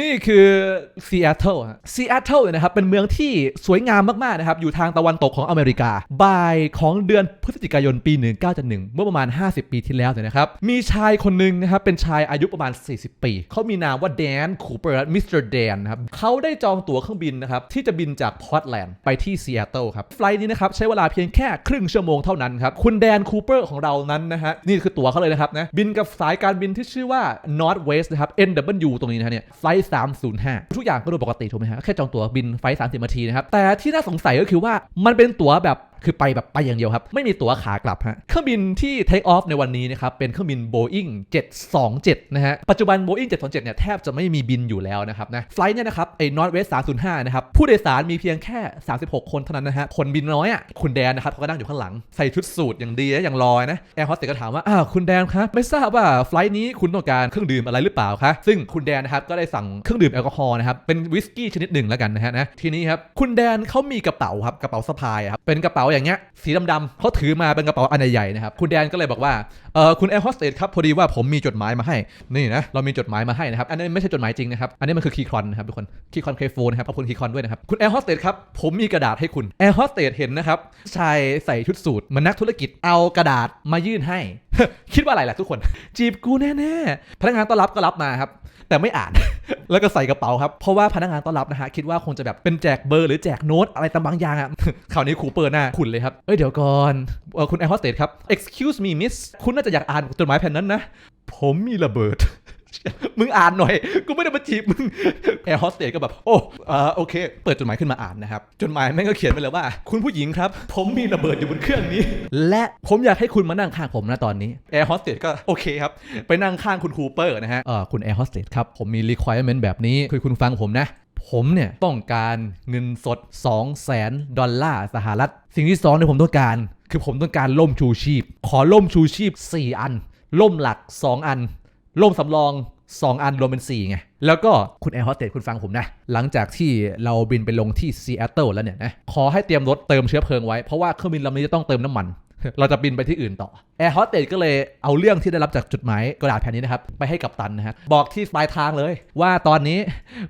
นี่คือซีแอตเทิลฮะซีแอตเทิลเนี่ยนะครับเป็นเมืองที่สวยงามมากๆนะครับอยู่ทางตะวันตกของอเมริกา บ่ายของเดือนพฤศจิกายนปี 1971 เมื่อประมาณ 50 ปีที่แล้วเนี่ยนะครับ มีชายคนหนึ่งนะครับเป็นชายอายุประมาณ 40 ปี เขามีนามว่าแดนคูเปอร์มิสเตอร์แดนนะครับเขาได้จองตั๋วเครื่องบินนะครับที่จะบินจากพอร์ตแลนด์ไปที่ซีแอตเทิลครับไฟล์นี้นะครับใช้เวลาเพียงแค่ครึ่งชั่วโมงเท่านั้นครับคุณแดนคูเปอร์ของเรานั้นนะฮะนี่คือตั๋วเขาเลยนะครับนะบินกับสายการบินที่ชื่อว่า Northwest นะครับ NW ตรงนี้นะฮะเนี่ยไฟล์305 ทุกอย่างก็ดูปกติถูกไหมฮะแค่จองตั๋วบินไฟล์30นาทีนะครับแต่ที่น่าสงสัยก็คือว่ามันเป็นตั๋วแบบ คือไปแบบไปอย่างเดียวครับ ไม่มีตั๋วขากลับฮะเครื่องบินที่ take off ในวันนี้นะครับเป็นเครื่องบิน Boeing 727 นะฮะ ปัจจุบัน Boeing 727 เนี่ยแทบจะไม่มีบินอยู่แล้วนะครับนะไฟล์เนี่ยนะครับไอ้ Northwest 305 นะครับ ผู้โดยสารมีเพียงแค่ 36 คนเท่านั้นนะฮะ คนบินน้อยอะคุณแดนนะครับเขาก็นั่งอยู่ข้างหลัง ใส่ชุดสูทอย่างดีนะอย่างลอยนะแอร์โฮสเตสก็ถามว่าอ้าวคุณแดนครับไม่ทราบว่าไฟล์นี้คุณต้องการเครื่องดื่มอะไรหรือเปล่าคะซึ่งคุณแดนนะครับก็ได้สั่งเครื่องดื่มแอลกอฮอล์นะครับเป็นวิสกี้ชนิดหนึ่งแล้วกันนะฮะนะทีนี้ครับคุณแดนเขามีกระเป๋าครับกระเป๋าสะพายครับเป็นกระเป๋าอย่างเงี้ยสีดำๆเขาถือมาเป็นกระเป๋าอันใหญ่ๆนะครับคุณแดนก็เลยบอกว่าเออคุณแอร์โฮสเตสครับพอดีว่าผมมีจดหมายมาให้นี่นะเรามีจดหมายมาให้นะครับอันนี้ไม่ใช่จดหมายจริงนะครับอันนี้มันคือคีย์คอนนะครับทุกคนคีย์คอนเคโฟนนะครับขอบคุณคีย์คอนด้วยนะครับคุณแอร์โฮสเตสครับผมมีกระดาษให้คุณแอร์โฮสเตสเห็นนะครับชายใส่ชุดสูทเหมันนักธุรกิจเอากระดาษมายื่นให้ คิดว่าอะไรล่ะทุกคน จีบกูแน่ๆพนักงานต้อนรับก็รับมาครับแต่ไม่อ่าน แล้วก็ใส่กระเป๋าครับ เพราะว่าพนักงานต้อนรับนะฮะคิดว่าคงจะแบบเป็นแจกเบอร์หรือแจกโน้ตอะไรต่างบางอย่างอะคราวนี้ครูเปิดหน้าขุนเลยครับ เอ้ยเดี๋ยวก่อนคุณแอร์โฮสเตสครับ excuse me miss คุณน่าจะอยากอ่านจดหมายแผ่นนั้นนะ ผมมีระเบิด มึงอ่านหน่อย กูไม่ได้มาจีบมึงแอร์โฮสเตสก็แบบ โอ้อ่าโอเค เปิดจดหมายขึ้นมาอ่านนะครับ จดหมายแม่งก็เขียนไปเลยว่า คุณผู้หญิงครับ ผมมีระเบิดอยู่บนเครื่องนี้ และผมอยากให้คุณมานั่งข้างผมนะตอนนี้แอร์โฮสเตสก็โอเคครับ ไปนั่งข้างคุณคูเปอร์นะฮะเออคุณแอร์โฮสเตสครับ ผมมี requirement แบบนี้ คือคุณฟังผมนะ ผมเนี่ยต้องการเงินสด 2 0 0แสนดอลลาร์สหรัฐ สิ่งที่สองที่ผมต้องการ คือผมต้องการล่มชูชีพ ขอล่มชูชีพ 4 อัน ล่มหลัก 2 อัน ล่มสำรอง 2 อันรวมเป็น 4 ไง แล้วก็คุณแอร์โฮสเตสคุณฟังผมนะ หลังจากที่เราบินไปลงที่ซีแอตเทิลแล้วเนี่ยนะ ขอให้เตรียมรถเติมเชื้อเพลิงไว้ เพราะว่าเครื่องบินลำนี้จะต้องเติมน้ำมัน เราจะบินไปที่อื่นต่อแอร์โฮสเตสก็เลยเอาเรื่องที่ได้รับจากจดหมายกระดาษแผ่นนี้นะครับ ไปให้กับตันนะฮะบอกที่ปลายทางเลย ว่าตอนนี้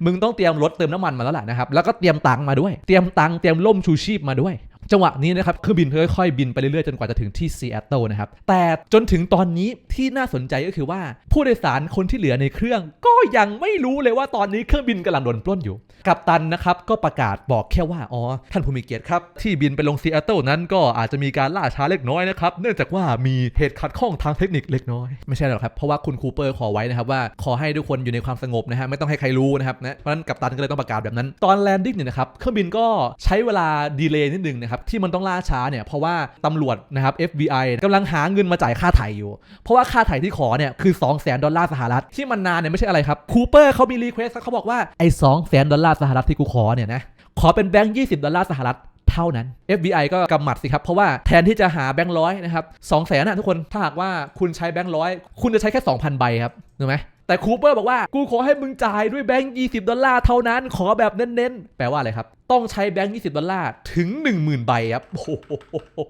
มึงต้องเตรียมรถเติมน้ำมันมาแล้วแหละนะครับแล้วก็เตรียมตังค์มาด้วย เตรียมตังค์เตรียมล่มชูชีพมาด้วย จังหวะนี้นะครับเครื่องบินค่อยๆบินไปเรื่อยๆ จนกว่าจะถึงที่ซีแอตเทิลนะครับ แต่จนถึงตอนนี้ที่น่าสนใจก็คือว่าผู้โดยสารคนที่เหลือในเครื่อง ก็ยังไม่รู้เลยว่าตอนนี้เครื่องบินกำลังโดนปล้นอยู่ กัปตันนะครับก็ประกาศบอกแค่ว่าอ๋อท่านผู้มีเกียรติครับที่บินไปลงซีแอตเทิลนั้นก็อาจจะมีการล่าช้าเล็กน้อยนะครับเนื่องจากว่ามีเหตุขัดข้องทางเทคนิคเล็กน้อยไม่ใช่หรอกครับเพราะว่าคุณคูเปอร์ขอไว้นะครับว่าขอให้ทุกคนอยู่ในความสงบนะฮะไม่ต้องให้ใครรู้นะครับนะเพราะนั้นกัปตันก็เลยต้องประกาศแบบนั้น ตอนแลนดิ้งเนี่ยนะครับเครื่องบินก็ใช้เวลาดีเลย์นิดนึงนะครับที่มันต้องล่าช้าเนี่ยเพราะว่าตำรวจนะครับ FBI กำลังหาเงินมาจ่ายค่าไถ่อยู่ เพราะว่าค่าไถ่ที่ขอเนี่ยคือ 2 0 0 0 0 0ดอลลาร์สหรัฐที่มันนานเนี่ยไม่ใช่อะไรครับคูเปอร์เขามีรีเควสเขาบอกว่าไอ้2 0 0 0 0 0ดอลลาร์สหรัฐที่กูขอเนี่ยนะขอเป็นแบงค์20ดอลลาร์สหรัฐเท่านั้น FBI ก็กำหมัดสิครับ เพราะว่าแทนที่จะหาแบงค์ร้อยนะครับสองแสนนะทุกคน ถ้าหากว่าคุณใช้แบงค์ร้อยคุณจะใช้แค่ 2,000 ใบครับถูกไหมแต่คูเปอร์บอกว่า กูขอให้มึงจ่ายด้วยแบงค์20ดอลลาร์เท่านั้น ขอแบบเน้นๆ แปลว่าอะไรครับ ต้องใช้แบงค์20ดอลลาร์ถึง10,000ใบครับโอ้โห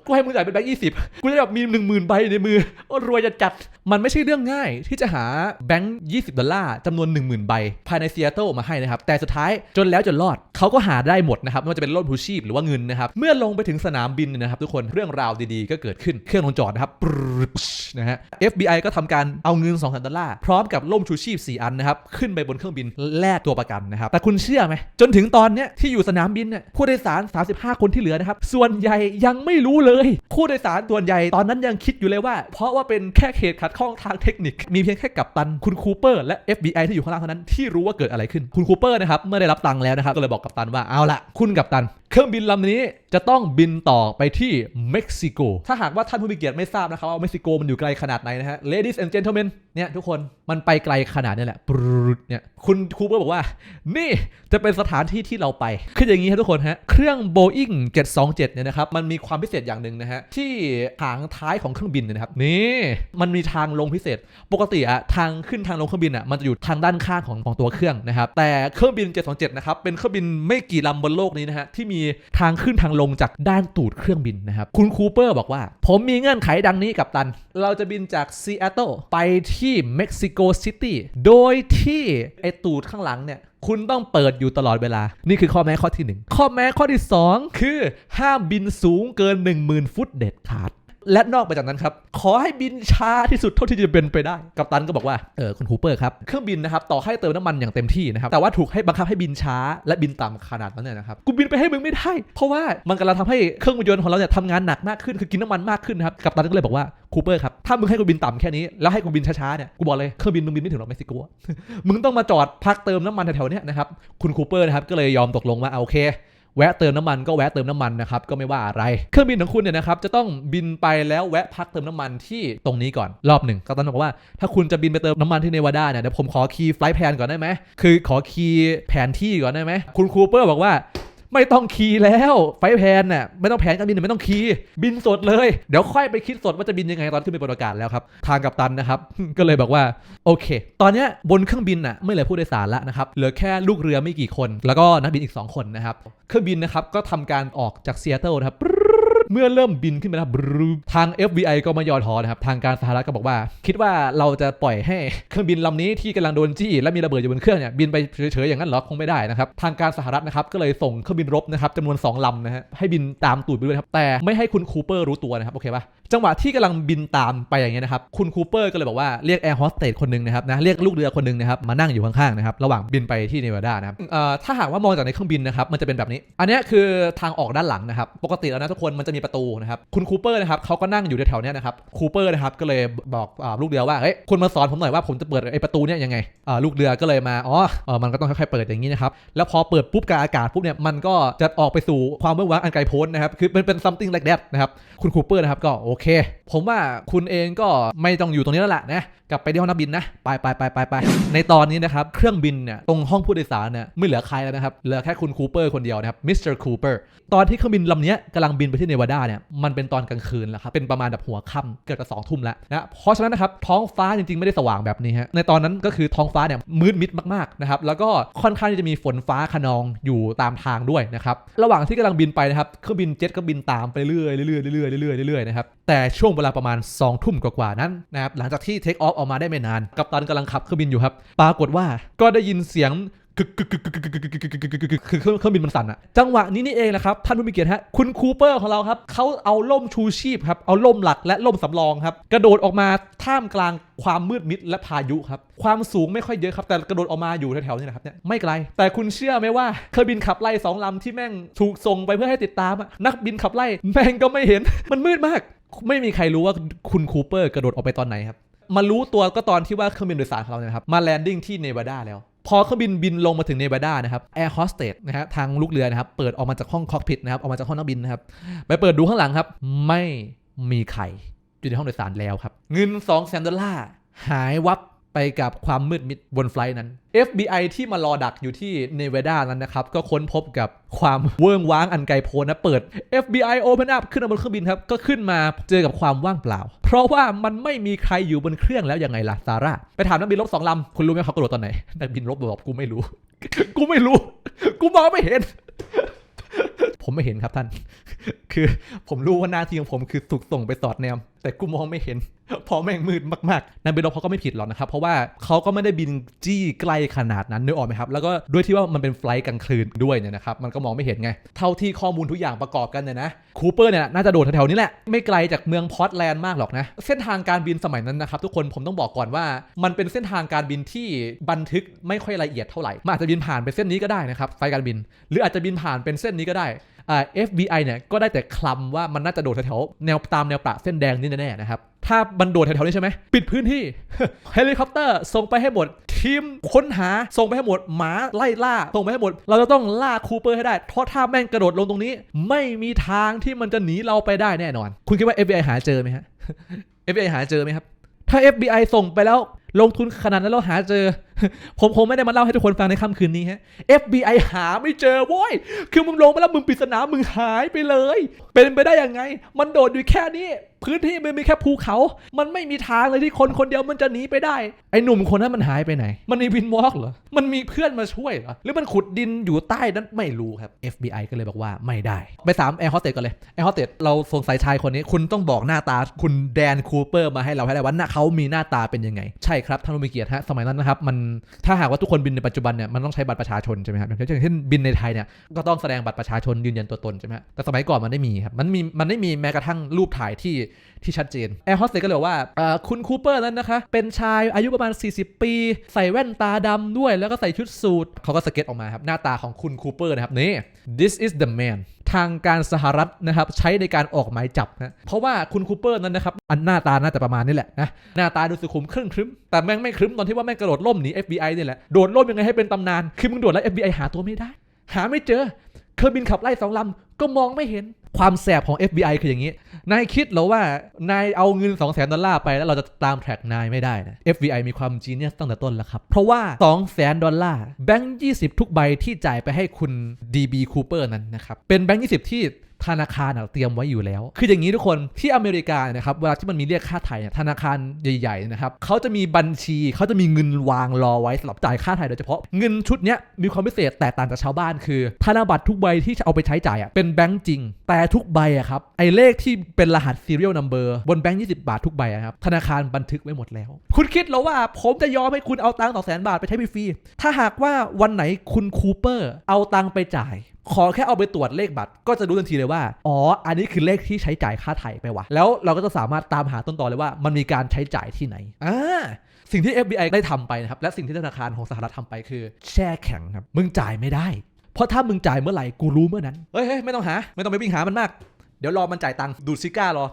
กูให้มึงจ่ายเป็นแบงค์20กูจะแบบมี10,000ใบในมือโอ้รวยจะจัด มันไม่ใช่เรื่องง่าย ที่จะหาแบงค์20ดอลลาร์จำนวน10,000ใบ ภายในซีแอตเทิลมาให้นะครับ แต่สุดท้ายจนแล้วจนรอดเขาก็หาได้หมดนะครับไม่ว่าจะเป็นร่มพูชีพหรือว่าเงินนะครับ เมื่อลงไปถึงสนามบินนะครับ ทุกคนเรื่องราวดีๆ ก็เกิดขึ้นเครื่องลงจอดนะครับปรึ๊ดนะฮะ FBI ก็ทำการเอาเงิน2 0 0 0ดอลลาร์พร้อมกับร่มชูชีพ4อันนะครับขึ้นไปบนเครื่องบินแลกตัวประกันนะครับแต่คุณเชื่อไหมจนถึงตอนเนี้ยที่อยู่สนามบินเนี่ยผู้โดยสาร 35 คนที่เหลือนะครับ ส่วนใหญ่ยังไม่รู้เลย ผู้โดยสารส่วนใหญ่ตอนนั้นยังคิดอยู่เลยว่า เพราะว่าเป็นแค่เหตุขัดข้องทางเทคนิค มีเพียงแค่กัปตันคุณคูเปอร์และ FBI ที่อยู่ข้างล่างเท่านั้นที่รู้ว่าเกิดอะไรขึ้นคุณคูเปอร์นะครับเมื่อได้รับตังค์แล้วนะครับก็เลยบอกกัปตันว่าเอาละคุณกัปตัน เครื่องบินลำนี้จะต้องบินต่อไปที่เม็กซิโก ถ้าหากว่าท่านผู้มีเกียรติไม่ทราบนะครับว่าเม็กซิโกมันอยู่ไกลขนาดไหนนะฮะ ladies and gentlemen เนี่ยทุกคนมันไปไกลขนาดนี้แหละปรึ๊ดเนี่ยคุณคูเปอร์บอกว่า นี่จะเป็นสถานที่ที่เราไป คืออย่างนี้ครับทุกคนฮะ เครื่อง Boeing 727เนี่ยนะครับ มันมีความพิเศษอย่างหนึ่งนะฮะ ที่หางท้ายของเครื่องบินนยนะครับ นี่ มันมีทางลงพิเศษ ปกติอะทางขึ้นทางลงเครื่องบินอะมันจะอยู่ทางด้านข้างของของตัวเครื่องนะครับ แต่เครื่องบิน 727 นะครับ เป็นเครื่องบินไม่กี่ลำบนโลกนี้นะฮะที่มีทางขึ้นทางลงจากด้านตูดเครื่องบินนะครับ คุณคูเปอร์บอกว่า ผมมีเงื่อนไขดังนี้กับตัน เราจะบินจากซีแอตเทิลไปที่เม็กซิโกซิตี้โดยที่ไอตูดข้างหลังเนี่ยคุณต้องเปิดอยู่ตลอดเวลา นี่คือข้อแม้ข้อที่ 1 ข้อแม้ข้อที่ 2 คือห้ามบินสูงเกิน 10,000 ฟุตเด็ดขาด และนอกไปจากนั้นครับ ขอให้บินช้าที่สุดเท่าที่จะเป็นไปได้ กัปตันก็บอกว่า เออคุณฮูเปอร์ครับเครื่องบินนะครับต่อให้เติมน้ำมันอย่างเต็มที่นะครับ แต่ว่าถูกให้บังคับให้บินช้าและบินต่ำขนาดนั้นเนี่ยนะครับ กูบินไปให้มึงไม่ได้ เพราะว่ามันกำลังทำให้เครื่องยนต์ของเราเนี่ยทำงานหนักมากขึ้น คือกินน้ำมันมากขึ้นนะครับ กัปตันก็เลยบอกว่าคูเปอร์ครับ ถ้ามึงให้กูบินต่ำแค่นี้ แล้วให้กูบินช้าๆเนี่ย กูบอกเลย เครื่องบินมึงบินไม่ถึงหรอกเม็กซิโก มึงต้องมาจอดพักเติมน้ำมันแถวๆเนี้ยนะครับ คุณคูเปอร์นะครับก็เลยยอมตกลงว่าเอาโอเค แวะเติมน้ำมันก็แวะเติมน้ำมันนะครับก็ไม่ว่าอะไร เครื่องบินของคุณเนี่ยนะครับจะต้องบินไปแล้วแวะพักเติมน้ำมันที่ตรงนี้ก่อนรอบหนึ่งกัปตันบอกว่า ถ้าคุณจะบินไปเติมน้ำมันที่เนวาดาเนี่ยเดี๋ยวผมขอคีย์ไฟล์แพนก่อนได้ไหมคือขอคีย์แผนที่ก่อนได้ไหมคุณคูเปอร์บอกว่า ไม่ต้องคีย์แล้วไฟแพลนน่ะไม่ต้องแผนการบินไม่ต้องคีย์บินสดเลย เดี๋ยวค่อยไปคิดสดว่าจะบินยังไงตอนขึ้นไปบนอากาศแล้วครับทางกัปตันนะครับ ก็เลยบอกว่าโอเค ตอนเนี้ยบนเครื่องบินน่ะไม่เหลือผู้โดยสารแล้วนะครับเหลือแค่ลูกเรือไม่กี่คน แล้วก็นักบินอีก 2 คนนะครับเครื่องบินนะครับก็ทำการออกจากเซียเตเทิลนะครับ เมื่อเริ่มบินขึ้นไปแล้วบทาง FBI ก็มายอท้อนะครับ ทางการสหรัฐก็บอกว่า คิดว่าเราจะปล่อยให้เครื่องบินลำนี้ที่กำลังโดนจี้และมีระเบิดอยู่บนเครื่องเนี่ยบินไปเฉยๆอย่างนั้นหรอคงไม่ได้นะครับทางการสหรัฐนะครับก็เลยส่งเครื่องบินรบนะครับจำนวน 2ลำนะฮะให้บินตามตูดไปด้วยครับแต่ไม่ให้คุณคูเปอร์รู้ตัวนะครับโอเคปะจังหวะที่กำลังบินตามไปอย่างเงี้ยนะครับคุณคูเปอร์ก็เลยบอกว่าเรียกแอร์โฮสเตสคนหนึ่งนะครับนะเรียกลูกเรือคนหนึ่งนะครับมานั่งอยู่ข้างๆนะครับระหว่างบินไปที่เนวาดานะครับเอ่อถ้าหากว่ามองจากในเครื่องบินนะครับมันจะเป็นแบบนี้ อันนี้คือทางออกด้านหลังนะครับปกติแล้วนะทุกคนมันจะมีประตูนะครับคุณคูเปอร์นะครับเขาก็นั่งอยู่แถวๆเนี้ยนะครับคูเปอร์นะครับก็เลยบอกอลูกเรือว่าเฮ้ยคุณมาสอนผมหน่อยว่าผมจะเปิดไอ้ประตูเนี้ยยังไงลูกเรือก็เลยมาอ๋อมันก็ต้องค่อยๆเปิดอย่างนี้นะครับแล้วพอเปิดปุ๊บกางอากาศปุ๊บเนี่ยมันก็จะออกไปสู่ความเบื้องว้างอันไกลโพ้นนะครับคือเป็นเป็น something like that นะครับคุณคูเปอร์นะครับก็โอเค ผมว่าคุณเองก็ไม่ต้องอยู่ตรงนี้แล้วล่ะนะ กลับไปที่ห้องนักบินนะไปไปไปไปไปในตอนนี้นะครับเครื่องบินเนี่ยตรงห้องผู้โดยสารเนี่ยไม่เหลือใครแล้วนะครับเหลือแค่คุณคูเปอร์คนเดียวนะครับมิสเตอร์คูเปอร์ตอนที่เครื่องบินลำนี้กำลังบินไปที่เนวาดาเนี่ยมันเป็นตอนกลางคืนแล้วครับเป็นประมาณแบบหัวค่ำเกือบจะสองทุ่มแล้วนะเพราะฉะนั้นนะครับท้องฟ้าจริงๆไม่ได้สว่างแบบนี้ฮะในตอนนั้นก็คือท้องฟ้าเนี่ยมืดมิดมากๆนะครับแล้วก็ค่อนข้างที่จะมีฝนฟ้าขนองอยู่ตามทางด้วยนะครับระหว่างที่กำลังบินไปนะครับเครื่องบินเจ็ตก็บินตามไปเรื่อยเรื่อยๆเรื่อยๆเรื่อยๆเรื่อยๆนะครับแต่ช่วงเวลาประมาณ2ทุ่มกว่าๆนั้นนะครับหลังจากที่เทคออฟออกมาได้ไม่นาน กัปตันกำลังขับเครื่องบินอยู่ครับ ปรากฏว่าก็ได้ยินเสียงคือเครื่องบินมันสั่นอะจังหวะนี้นี่เองนะครับ ท่านผู้มีเกียรติฮะคุณคูเปอร์ของเราครับเขาเอาล่มชูชีพครับ เอาล่มหลักและล่มสำรองครับ กระโดดออกมาท่ามกลางความมืดมิดและพายุครับ ความสูงไม่ค่อยเยอะครับ แต่กระโดดออกมาอยู่แถวๆนี่นะครับเนี่ยไม่ไกล แต่คุณเชื่อไหมว่าเครื่องบินขับไล่สองลำที่แม่งถูกส่งไปเพื่อให้ติดตามอะนักบินขับไล่แม่งก็ไม่เห็นมันมืดมาก ไม่มีใครรู้ว่าคุณคูเปอร์กระโดดออกไปตอนไหนครับ มารู้ตัวก็ตอนที่ว่าเครื่องบินโดยสารของเราเนี่ยครับมาแลนดิ้งที่เนวาดาแล้ว พอเครื่องบินบินลงมาถึงเนวาดานะครับแอร์โฮสเตสนะฮะทางลูกเรือนะครับเปิดออกมาจากห้องคอกพิทนะครับออกมาจากห้องนักบินนะครับไปเปิดดูข้างหลังครับ ไม่มีใครอยู่ในห้องโดยสารแล้วครับ เงิน2องแสนดอลลาร์หายวับ ไปกับความมืดมิดบนไฟล์นั้น FBI ที่มารอดักอยู่ที่เนวาดานั้นนะครับ ก็ค้นพบกับความเวิ้งว้างอันไกลโพ้นนะ เปิด FBI Open Up ขึ้นบนเครื่องบินครับ ก็ขึ้นมาเจอกับความว่างเปล่า เพราะว่ามันไม่มีใครอยู่บนเครื่องแล้วยังไงล่ะซาร่าไปถามนักบินลบสองลำคุณรู้ไหมเขากระโดดตอนไหนนักบินลบบอกกูไม่รู้ กูไม่รู้ กูมองไม่เห็นผมไม่เห็นครับท่าน คือผมรู้ว่าหน้าที่ของผมคือถูกส่งไปสอดแนม แต่กูมองไม่เห็นเพราะแม่งมืดมากๆนักบินรบเขาก็ไม่ผิดหรอกนะครับ เพราะว่าเขาก็ไม่ได้บินจี้ใกล้ขนาดนั้นนึกออกไหมครับ แล้วก็ด้วยที่ว่ามันเป็นไฟล์กลางคืนด้วยเนี่ยนะครับ มันก็มองไม่เห็นไง เท่าที่ข้อมูลทุกอย่างประกอบกันเนี่ยนะ คูเปอร์เนี่ยน่าจะโดดแถวๆนี้แหละ ไม่ไกลจากเมืองพอร์ตแลนด์มากหรอกนะ เส้นทางการบินสมัยนั้นนะครับทุกคนผมต้องบอกก่อนว่า มันเป็นเส้นทางการบินที่บันทึกไม่ค่อยละเอียดเท่าไหร่ มันอาจจะบินผ่านเป็นเส้นนี้ก็ได้นะครับไฟล์การบิน หรืออาจจะบินผ่านเป็นเส้นนี้ก็ได้ FBI เนี่ยก็ได้แต่คลำว่ามันน่าจะโดดแถวแนวตามแนวประเส้นแดงนี่แน่ๆนะครับ ถ้ามันโดดแถวๆนี้ใช่ไหม ปิดพื้นที่เฮลิคอปเตอร์ส่งไปให้หมดทีมค้นหาส่งไปให้หมดหมาไล่ล่าส่งไปให้หมด เราจะต้องล่าคูเปอร์ให้ได้ เพราะถ้าแม่งกระโดดลงตรงนี้ ไม่มีทางที่มันจะหนีเราไปได้แน่นอน คุณคิดว่า FBI หาเจอไหมฮะ FBI หาเจอไหมครับ ถ้า FBI ส่งไปแล้วลงทุนขนาดนั้นแล้วหาเจอผมคงไม่ได้มาเล่าให้ทุกคนฟังในค่ำคืนนี้ฮะ FBI หาไม่เจอโว้ย คือมึงลงไปแล้วมึงปริศนามึงหายไปเลย เป็นไปได้ยังไง มันโดดอยู่แค่นี้ พื้นที่มันมีแค่ภูเขา มันไม่มีทางเลยที่คนคนเดียวมันจะหนีไปได้ ไอ้หนุ่มคนนั้นมันหายไปไหน มันมีวินวอล์กเหรอ มันมีเพื่อนมาช่วยเหรอ หรือมันขุดดินอยู่ใต้นั้นไม่รู้ครับ FBI ก็เลยบอกว่าไม่ได้ ไปสามแอร์โฮสเตสก่อนเลยแอร์โฮสเตสเราสงสัยชายคนนี้ คุณต้องบอกหน้าตาคุณแดนคูเปอร์มาให้เราให้ได้ว่าหน้าเขามีหน้าตาเป็นยังไง ใช่ครับท่านผู้มีเกียรติฮะ สมัยนั้นนะครับมันถ้าหากว่าทุกคนบินในปัจจุบันเนี่ยมันต้องใช้บัตรประชาชนใช่ไหมครับอย่างเช่นบินในไทยเนี่ยก็ต้องแสดงบัตรประชาชนยืนยันตัวตนใช่ไหมแต่สมัยก่อนมันไม่มีครับมันมีมันไม่มีแม้กระทั่งรูปถ่ายที่ที่ชัดเจนแอร์โฮสเตสก็เลยว่าคุณคูเปอร์นั้นนะคะเป็นชายอายุประมาณ 40 ปี ใส่แว่นตาดำด้วย แล้วก็ใส่ชุดสูทเขาก็สเก็ตออกมาครับหน้าตาของคุณคูเปอร์นะครับนี่ this is the man ทางการสหรัฐนะครับใช้ในการออกหมายจับนะเพราะว่าคุณคูเปอร์นั้นนะครับอันหน้าตาน่าจะประมาณนี้แหละนะหน้าตาดูสุขุมครึ่งครึ้มแต่แม่งไม่ครึ้มตอนที่ว่าแม่งกระโดดล่มหนี FBI นี่แหละโดดล่มยังไงให้เป็นตำนาน คือมึงโดดแล้ว FBI หาตัวไม่ได้ หาไม่เจอ ครื่องบินขับไล่สองลำก็มองไม่เห็นความแสบของ FBI คืออย่างนี้ นายคิดหรอว่า นายเอาเงิน2 0 0 0 0 0 ดอลลาร์ไปแล้วเราจะตามแทร็กนายไม่ได้นะ FBI มีความจีเนียสตั้งแต่ต้นแล้วครับ เพราะว่า 2 0 0 0 0 0 ดอลลาร์แบงค์ 20 ทุกใบที่จ่ายไปให้คุณ DB Cooper นั้นนะครับ เป็นแบงค์ 20 ที่ ธนาคารเตรียมไว้อยู่แล้ว คืออย่างนี้ทุกคนที่อเมริกานะครับเวลาที่มันมีเรียกค่าไถ่เนี่ยธนาคารใหญ่ๆนะครับเขาจะมีบัญชีเขาจะมีเงินวางรอไว้สำหรับจ่ายค่าไถ่โดยเฉพาะเงินชุดนี้มีความพิเศษแตกต่างจากชาวบ้านคือ ธนบัตรทุกใบที่จะเอาไปใช้จ่ายเป็นแบงค์จริง แต่ทุกใบอะครับไอเลขที่เป็นรหัส serial number บนแบงค์20 บาททุกใบครับธนาคารบันทึกไว้หมดแล้ว คุณคิดหรอว่าผมจะยอมให้คุณเอาตังค์สองแสนบาทไปใช้ฟรีถ้าหากว่าวันไหนคุณคูเปอร์เอาตังค์ไปจ่าย ขอแค่เอาไปตรวจเลขบัตร ก็จะรู้ทันทีเลยว่า อ๋อ อันนี้คือเลขที่ใช้จ่ายค่าไถ่ไปวะแล้วเราก็จะสามารถตามหาต้นตอเลยว่ามันมีการใช้จ่ายที่ไหนอ่าสิ่งที่ FBI ได้ทำไปนะครับ และสิ่งที่ธนาคารของสหรัฐทำไปคือ แช่แข็งครับ มึงจ่ายไม่ได้ เพราะถ้ามึงจ่ายเมื่อไหร่กูรู้เมื่อนั้น เฮ้ยไม่ต้องหา ไม่ต้องไปวิ่งหามันมาก เดี๋ยวรอมันจ่ายตังค์ดูดซิก้ารอ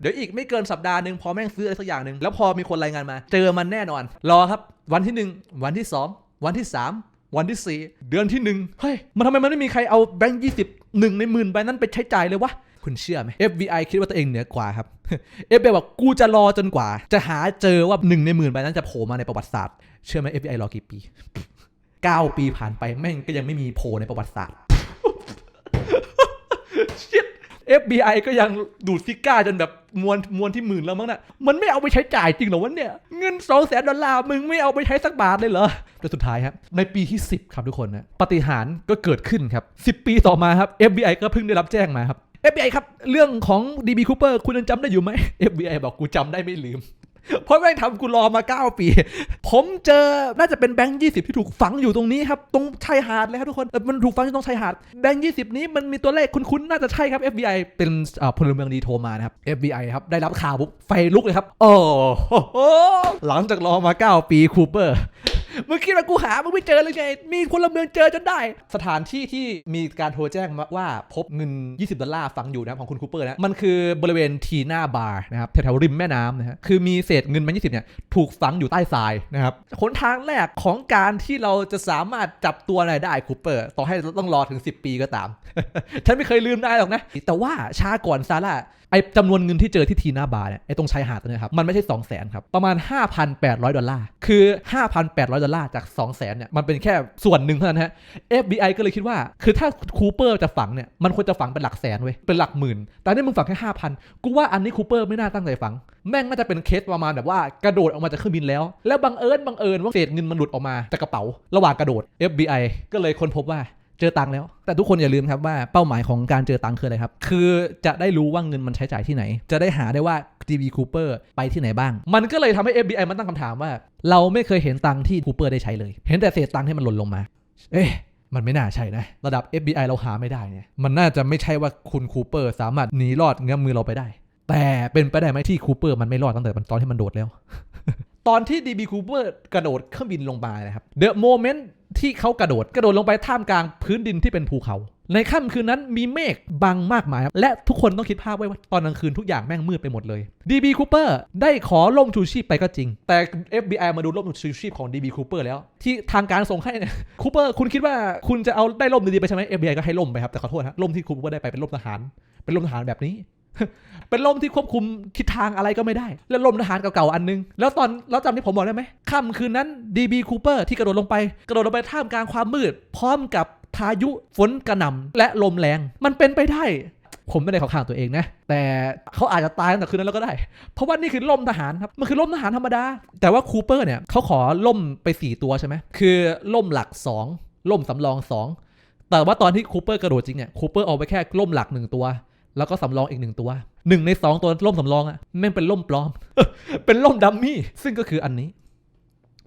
เดี๋ยวอีกไม่เกินสัปดาห์หนึ่งพอแม่งซื้ออะไรสักอย่างหนึ่งแล้วพอมีคนรายงานมา เจอมันแน่นอน รอครับ วันที่หนึ่งวันที่สองวันที่สาม วันที่สี่เดือนที่หนึ่งเฮ้ยมันทำไมมันไม่มีใครเอาแบงค์ยี่สิบหนึ่งในหมื่นใบนั้นไปใช้จ่ายเลยวะคุณเชื่อไหม FBI คิดว่าตัวเองเหนือกว่าครับ FBI บอกกูจะรอจนกว่า จะหาเจอว่าหนึ่งในหมื่นใบนั้นจะโผล่มาในประวัติศาสตร์ เชื่อไหม FBI รอกี่ปี 9 ปีผ่านไปแม่งก็ยังไม่มีโผล่ในประวัติศาสตร์ ชิต FBI ก็ยังดูดซิก้าจนแบบมวลมวลที่หมื่นแล้วมั้งน่ะ มันไม่เอาไปใช้จ่ายจริงเหรอวะเนี่ย เงิน2 0 0แสนดอลลาร์มึงไม่เอาไปใช้สักบาทเลยเหรอแต่สุดท้ายครับ ในปีที่ 10 ครับทุกคนนะปฏิหารก็เกิดขึ้นครับ 10 ปีต่อมาครับ FBI ก็เพิ่งได้รับแจ้งมาครับ FBI ครับ เรื่องของ DB Cooper คุณยังจำได้อยู่ไหม FBI บอกกูจำได้ไม่ลืม เพราะแม่งทำกูรอมา 9 ปี ผมเจอน่าจะเป็นแบงค์ยี่สิบที่ถูกฝังอยู่ตรงนี้ครับ ตรงชายหาดเลยครับทุกคน มันถูกฝังอยู่ตรงชายหาด แบงค์ยี่สิบนี้มันมีตัวเลขคุ้นๆ น่าจะใช่ครับ FBI เป็นเอ่อพลเมืองดีโทรมานะครับ FBI ครับ ได้รับข่าวปุ๊บไฟลุกเลยครับ โอ้โหหลังจากรอมา 9 ปีคูเปอร์ มึงคิดว่ากูหา มึงไม่เจอเลยไง มีพลเมืองเจอจนได้ สถานที่ที่มีการโทรแจ้งว่าพบเงิน 20 ดอลลาร์ฝังอยู่นะของคุณคูเปอร์นะ มันคือบริเวณทีน่าบาร์นะครับแถวๆริมแม่น้ำนะฮะ คือมีเศษเงินมัน20เนี่ยถูกฝังอยู่ใต้ทรายนะครับหนทางแรกของการที่เราจะสามารถจับตัวนายได้คูเปอร์ ต่อให้ต้องรอถึง 10 ปีก็ตาม ฉันไม่เคยลืมได้หรอกนะ แต่ว่าช้าก่อนซาร่า ไอจำนวนเงินที่เจอที่ทีน่าบาร์เนี่ยไอตรงชายหาดตรงเนี้ยครับมันไม่ใช่2 0 0แสนครับประมาณ 5,800 ดอลลาร์คือ 5,800 ดอลลาร์จาก 2 0 0แสนเนี่ยมันเป็นแค่ส่วนหนึ่งเท่านั้นฮะ FBI ก็เลยคิดว่า คือถ้าคูเปอร์จะฝังเนี่ยมันควรจะฝังเป็นหลักแสนเว้ยเป็นหลักหมื่น แต่นี่มึงฝังแค่5,000กูว่าอันนี้คูเปอร์ไม่น่าตั้งใจฝัง แม่งน่าจะเป็นเคสประมาณแบบว่ากระโดดออกมาจากเครื่องบินแล้ว แล้วบังเอิญบังเอิญว่าเศษเงินมันหลุดออกมาจากกระเป๋า ระหว่างกระโดด FBI ก็เลยค้นพบว่า เจอตังค์แล้ว แต่ทุกคนอย่าลืมครับว่าเป้าหมายของการเจอตังค์คืออะไรครับ คือจะได้รู้ว่าเงินมันใช้จ่ายที่ไหน จะได้หาได้ว่า DB Cooper ไปที่ไหนบ้าง มันก็เลยทำให้ FBI มันตั้งคำถามว่า เราไม่เคยเห็นตังค์ที่ Cooper ได้ใช้เลย เห็นแต่เศษตังค์ที่มันหล่นลงมา เอ๊ะมันไม่น่าใช่นะ ระดับ FBI เราหาไม่ได้เนี่ยมันน่าจะไม่ใช่ว่าคุณคูเปอร์สามารถหนีรอดเงื้อมมือเราไปได้ แต่เป็นไปได้ไหมที่คูเปอร์มันไม่รอดตั้งแต่ตอนที่มันโดดแล้ว ตอนที่ DB Cooper กระโดดเครื่องบินลงมานะครับ The Moment ที่เขากระโดดกระโดดลงไปท่ามกลางพื้นดินที่เป็นภูเขา ในค่ำคืนนั้นมีเมฆบังมากมาย และทุกคนต้องคิดภาพไว้ว่าตอนกลางคืนทุกอย่างแม่งมืดไปหมดเลย DB Cooper ได้ขอล่มชูชีพไปก็จริง แต่ FBI มาดูล่มชูชีพของ DB Cooper แล้วที่ทางการส่งให้เนี่ย Cooper คุณคิดว่าคุณจะเอาได้ล่มดีๆไปใช่ไหม FBI ก็ให้ล่มไปครับแต่ขอโทษฮะล่มที่ Cooper ได้ไปเป็นล่มทหาร เป็นล่มทหารแบบนี้ เป็นลมที่ควบคุมทิศทางอะไรก็ไม่ได้ แล้วลมทหารเก่าๆอันนึง แล้วตอนแล้วจำที่ผมบอกได้ไหมค่ำคืนนั้น DB Cooper ที่กระโดดลงไป กระโดดลงไปท่ามกลางความมืด พร้อมกับพายุฝนกระหน่ำและลมแรง มันเป็นไปได้ผมไม่ได้เข้าข้างตัวเองนะ แต่เขาอาจจะตายตั้งแต่คืนนั้นแล้วก็ได้ เพราะว่านี่คือล่มทหารครับ มันคือล่มทหารธรรมดา แต่ว่าคูเปอร์เนี่ยเขาขอล่มไป 4 ตัวใช่ไหม คือล่มหลัก 2 ล่มสำรอง 2 แต่ว่าตอนที่คูเปอร์กระโดดจริงเนี่ยคูเปอร์เอาไปแค่ล่มหลัก 1 ตัว แล้วก็สำรองอีก1ตัว1ใน2ตัวล่มสำรองอะแม่งเป็นล่มปลอม เป็นล่มดัมมี่ ซึ่งก็คืออันนี้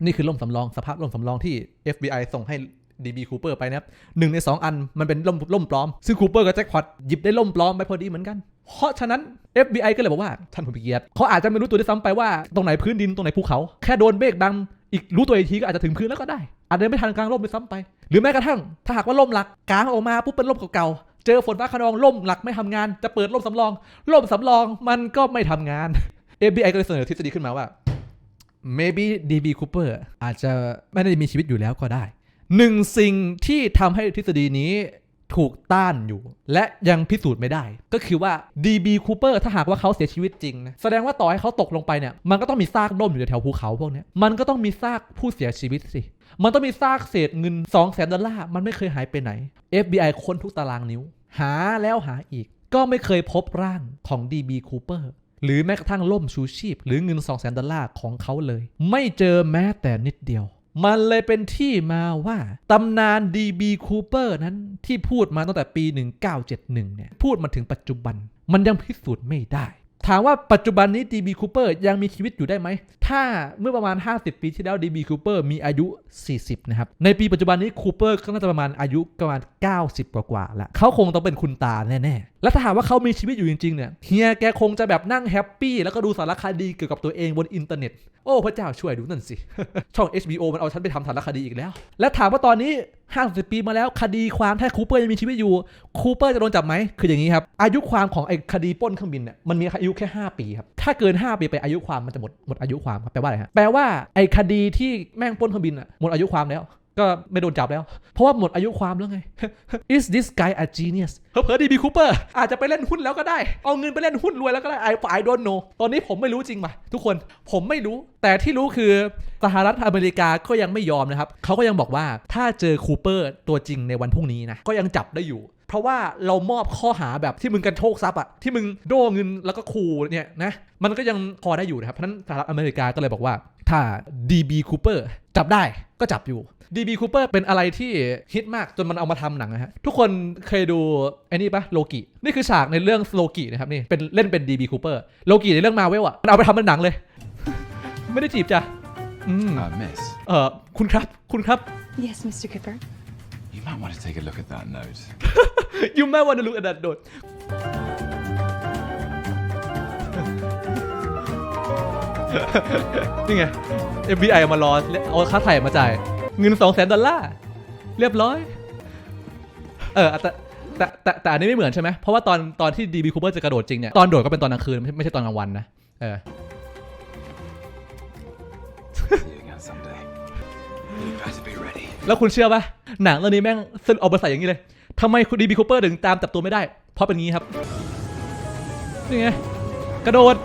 นี่คือล่มสำรองสภาพล่มสำรองที่ FBI ส่งให้ DB Cooper ไปนะครับหนึ่งใน 2 อันมันเป็นล่มล่มปลอม ซึ่ง Cooper กับแจ็คพอตหยิบได้ล่มปลอมไปพอดีเหมือนกัน เพราะฉะนั้น FBI ก็เลยบอกว่า ท่านผู้พิเกียรติเขาอาจจะไม่รู้ตัวด้วยซ้ำไปว่า ตรงไหนพื้นดินตรงไหนภูเขา แค่โดนเบรกดังอีกรู้ตัวอีกทีก็อาจจะถึงพื้นแล้วก็ได้ อาจจะไม่ทันกลางล่มด้วยซ้ำไป หรือแม้กระทั่งถ้าหากว่าล่มหลักกลางออกมาปุ๊บเป็นล่มเก่าๆ เจอฝนฟ้าขนองล่มหลักไม่ทำงาน จะเปิดล่มสำรองล่มสำรองมันก็ไม่ทำงาน FBI ก็เลยเสนอทฤษฎีขึ้นมาว่า maybe DB Cooper อาจจะไม่ได้มีชีวิตอยู่แล้วก็ได้ หนึ่งสิ่งที่ทำให้ทฤษฎีนี้ ถูกต้านอยู่ และยังพิสูจน์ไม่ได้ ก็คือว่า DB Cooper ถ้าหากว่าเขาเสียชีวิตจริงนะแสดงว่าต่อให้เขาตกลงไปเนี่ยมันก็ต้องมีซากล่มอยู่แถวภูเขาพวกนี้มันก็ต้องมีซากผู้เสียชีวิตสิมันต้องมีซากเศษเงิน2 0 0แสนดอลลาร์มันไม่เคยหายไปไหน FBI ค้นทุกตารางนิ้ว หาแล้วหาอีก ก็ไม่เคยพบร่างของ DB Cooper หรือแม้กระทั่งล่มชูชีพ หรือเงิน2 0 0แสนดอลลาร์ของเขาเลย ไม่เจอแม้แต่นิดเดียว มันเลยเป็นที่มาว่าตำนาน DB Cooper นั้นที่พูดมาตั้งแต่ปี 1971 เนี่ย พูดมาถึงปัจจุบัน มันยังพิสูจน์ไม่ได้ ถามว่าปัจจุบันนี้ DB Cooper ยังมีชีวิตอยู่ได้ไหม ถ้าเมื่อประมาณ 50 ปีที่แล้ว DB Cooper มีอายุ 40 นะครับ ในปีปัจจุบันนี้ Cooper ก็น่าจะประมาณอายุประมาณ 90 กว่าๆแล้วเขาคงต้องเป็นคุณตาแน่ๆ และถ้าหากว่าเขามีชีวิตอยู่จริงๆ เนี่ยเฮียแกคงจะแบบนั่งแฮปปี้แล้วก็ดูสารคดีเกี่ยวกับตัวเองบนอินเทอร์เน็ต โอ้พระเจ้าช่วยดูนั่นสิ ช่อง HBO มันเอาฉันไปทำสารคดีอีกแล้ว และถามว่าตอนนี้ 50 ปีมาแล้วคดีความถ้าคูเปอร์ยังมีชีวิตอยู่คูเปอร์จะโดนจับไหมคืออย่างนี้ครับ อายุความของไอ้คดีป้นเครื่องบินเนี่ยมันมีอายุแค่ 5 ปีครับ ถ้าเกิน 5 ปีไปอายุความมันจะหมดหมดอายุความครับแปลว่าอะไรฮะแปลว่าไอ้คดีที่แม่งป้นเครื่องบินอะหมดอายุความแล้ว ก็ไม่โดนจับแล้ว เพราะว่าหมดอายุความแล้วไง is this guy a genius เผลอๆดีบีคูเปอร์อาจจะไปเล่นหุ้นแล้วก็ได้ เอาเงินไปเล่นหุ้นรวยแล้วก็ได้ I I don't know ตอนนี้ผมไม่รู้จริงป่ะทุกคนผมไม่รู้ แต่ที่รู้คือสหรัฐอเมริกาก็ยังไม่ยอมนะครับเขาก็ยังบอกว่าถ้าเจอคูเปอร์ตัวจริงในวันพรุ่งนี้นะก็ยังจับได้อยู่ เพราะว่าเรามอบข้อหาแบบที่มึงกันโชคทรัพย์อะที่มึงโดเงินแล้วก็คูเนี่ยนะมันก็ยังพอได้อยู่นะครับเพราะฉะนั้นสหรัฐอเมริกาก็เลยบอกว่า ถ้า DB Cooper จับได้ก็จับอยู่ DB Cooper เป็นอะไรที่ฮิตมากจนมันเอามาทำหนังนะฮะ ทุกคนเคยดูไอ้นี่ปะโลกิ นี่คือฉากในเรื่องโลกินะครับนี่เป็นเล่นเป็น DB Cooper โลกิในเรื่องมาเวลอะมันเอาไปทำเป็นหนังเลย ไม่ได้จีบจ้ะอืม Uh, miss, เออคุณครับคุณครับ Yes, Mr. Cooper. You might want to take a look at that note. you might want to look at that note นี่ไง FBI เอามารอเอาค่าไถ่มาจ่าย เงิน2 0 0 0 0 0ดอลลาร์ เรียบร้อย เออแต่แต่แต่แต่อันนี้ไม่เหมือนใช่ไหม เพราะว่าตอนตอนที่ดีบีคูเปอร์จะกระโดดจริงเนี่ย ตอนโดดก็เป็นตอนกลางคืน ไม่ใช่ไม่ใช่ตอนกลางวันนะ เออ แล้วคุณเชื่อปะหนังเรื่องนี้แม่งซึ่งเอามาใส่อย่างนี้เลยทำไมคุณดีบีคูเปอร์ถึงตามจับตัวไม่ได้ เพราะเป็นงี้ครับ นี่ไง กระโดด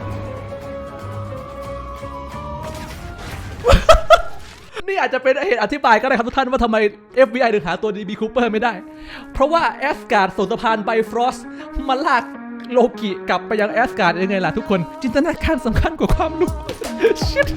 นี่อาจจะเป็นเหตุอธิบายก็ได้ครับทุกท่านว่าทำไม FBI ถึงหาตัว DB Cooper ไม่ได้ เพราะว่าแอสการ์ดส่งสะพานไบฟรอสมาลากโลกิกลับไปยังแอสการ์ดยังไงล่ะทุกคน จินตนาการสำคัญกว่าความรู้ Shit